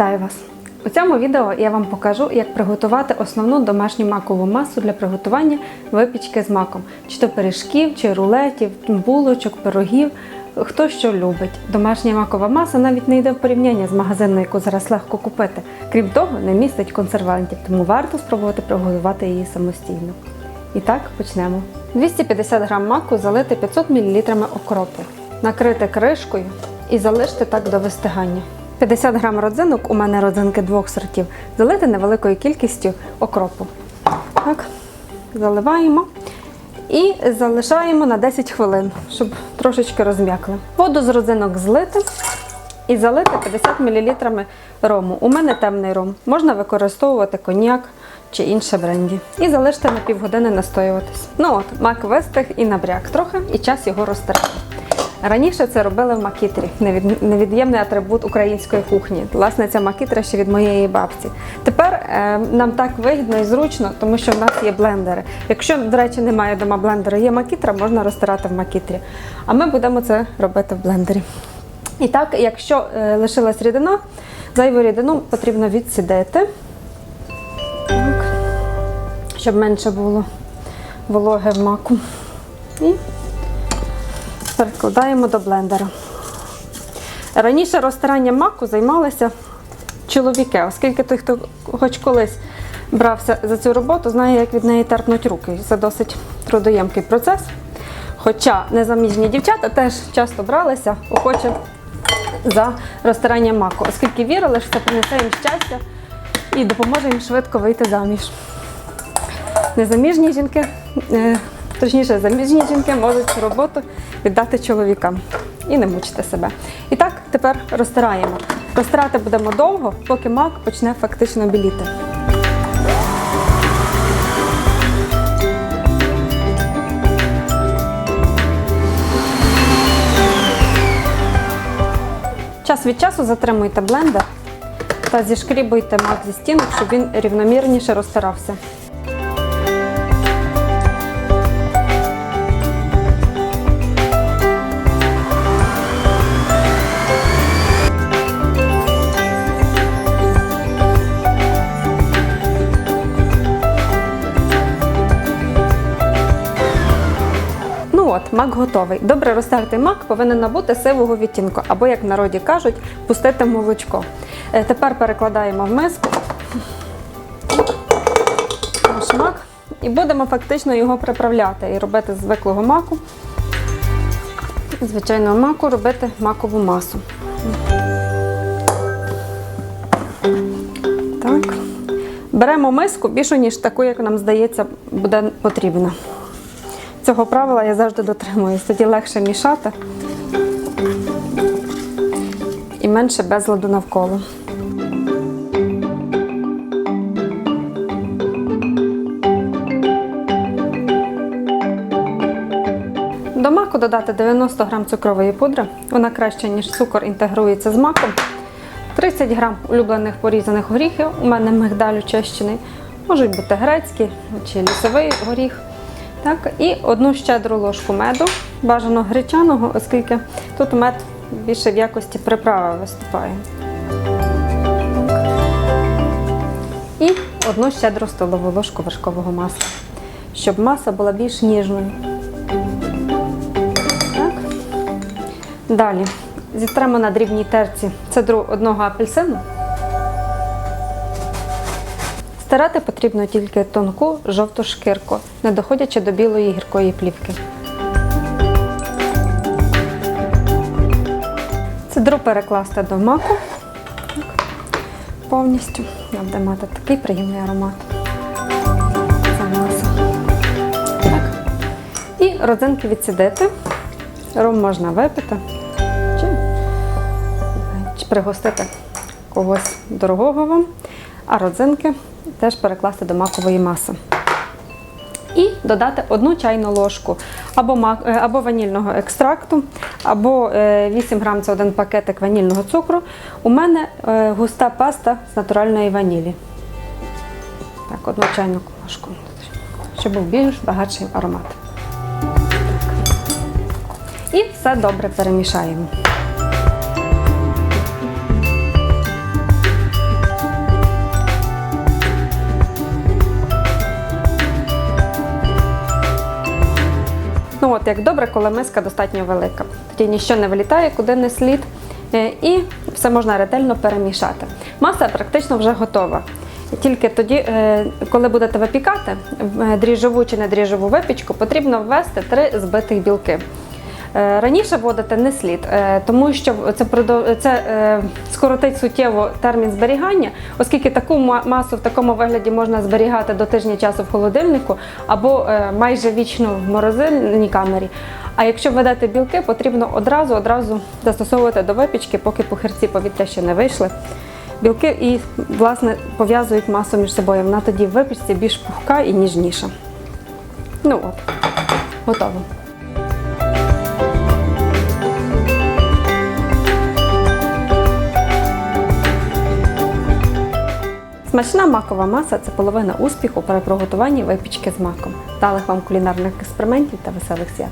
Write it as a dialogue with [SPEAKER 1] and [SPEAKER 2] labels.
[SPEAKER 1] Вітаю вас! У цьому відео я вам покажу, як приготувати основну домашню макову масу для приготування випічки з маком, чи то пиріжків, чи рулетів, булочок, пирогів. Хто що любить. Домашня макова маса навіть не йде в порівняння з магазинною, яку зараз легко купити. Крім того, не містить консервантів, тому варто спробувати приготувати її самостійно. І так, почнемо. 250 г маку залити 500 мл окропу, накрити кришкою і залишити так до вистигання. 50 грам родзинок, у мене родзинки двох сортів, залити невеликою кількістю окропу. Так, заливаємо і залишаємо на 10 хвилин, щоб трошечки розм'якли. Воду з родзинок злити і залити 50 мл рому. У мене темний ром. Можна використовувати коньяк чи інше бренді. І залишити на півгодини настоюватись. Ну от, мак вистиг і набряк трохи, і час його розтирати. Раніше це робили в макітрі, невід'ємний атрибут української кухні. Власне, ця макітра ще від моєї бабці. Тепер е, нам так вигідно і зручно, тому що в нас є блендери. Якщо, до речі, немає вдома блендера, є макітра, можна розтирати в макітрі. А ми будемо це робити в блендері. І так, якщо е, лишилась рідина, зайву рідину потрібно відсідити, так, щоб менше було вологи в маку. І перекладаємо до блендера. Раніше розтиранням маку займалися чоловіки, оскільки той, хто хоч колись брався за цю роботу, знає, як від неї терпнуть руки. Це досить трудоємкий процес. Хоча незаміжні дівчата теж часто бралися охоче за розтирання маку, оскільки вірили, що це принесе їм щастя і допоможе їм швидко вийти заміж. Незаміжні жінки, е, точніше, заміжні жінки можуть цю роботу віддати чоловікам і не мучити себе. І так, тепер розтираємо. Розтирати будемо довго, поки мак почне фактично біліти. Час від часу затримуйте блендер та зішкрібуйте мак зі стінок, щоб він рівномірніше розтирався. Мак готовий. Добре розтертий мак повинен набути сивого відтінку, або, як в народі кажуть, пустити молочко. Е, Тепер перекладаємо в миску наш мак і будемо фактично його приправляти і робити з звиклого маку, звичайного маку робити макову масу. Так. Беремо миску більшу, ніж таку, як нам здається, буде потрібно. Цього правила я завжди дотримуюсь, тоді легше мішати і менше безладу навколо. До маку додати 90 г цукрової пудри. Вона краще, ніж цукор, інтегрується з маком. 30 г улюблених порізаних горіхів. У мене мигдаль очищений. Можуть бути грецькі чи лісовий горіх. Так, і одну щедру ложку меду, бажано гречаного, оскільки тут мед більше в якості приправи виступає. І одну щедру столову ложку вершкового масла, щоб маса була більш ніжною. Так. Далі зітремо на дрібній терці цедру одного апельсину. Стирати потрібно тільки тонку жовту шкірку, не доходячи до білої гіркої плівки. Цедру перекласти до маку повністю. Вона буде мати такий приємний аромат. Так. І родзинки відсідити. Ром можна випити чи, чи пригостити когось дорогого вам, а родзинки теж перекласти до макової маси. І додати одну чайну ложку або, мак, е, або ванільного екстракту, або е, 8 грам це один пакетик ванільного цукру. У мене е, густа паста з натуральної ванілі. Так, одну чайну ложку, щоб був більш багатший аромат. І все добре перемішаємо. Як добре, коли миска достатньо велика. Тоді нічого не вилітає, куди не слід, е, і все можна ретельно перемішати. Маса практично вже готова. Тільки тоді, е, коли будете випікати е, дріжджову чи недріжджову випічку, потрібно ввести три збитих білки. Е, Раніше вводити не слід, е, тому що це, це е, скоротить суттєво термін зберігання, оскільки таку масу в такому вигляді можна зберігати до тижня часу в холодильнику або майже вічно в морозильній камері. А якщо введете білки, потрібно одразу одразу застосовувати до випічки, поки пухирці повітря ще не вийшли. Білки і власне пов'язують масу між собою. Вона тоді в випічці більш пухка і ніжніша. Ну от, готово. Смачна макова маса це половина успіху при приготуванні випічки з маком. Далих вам кулінарних експериментів та веселих свят.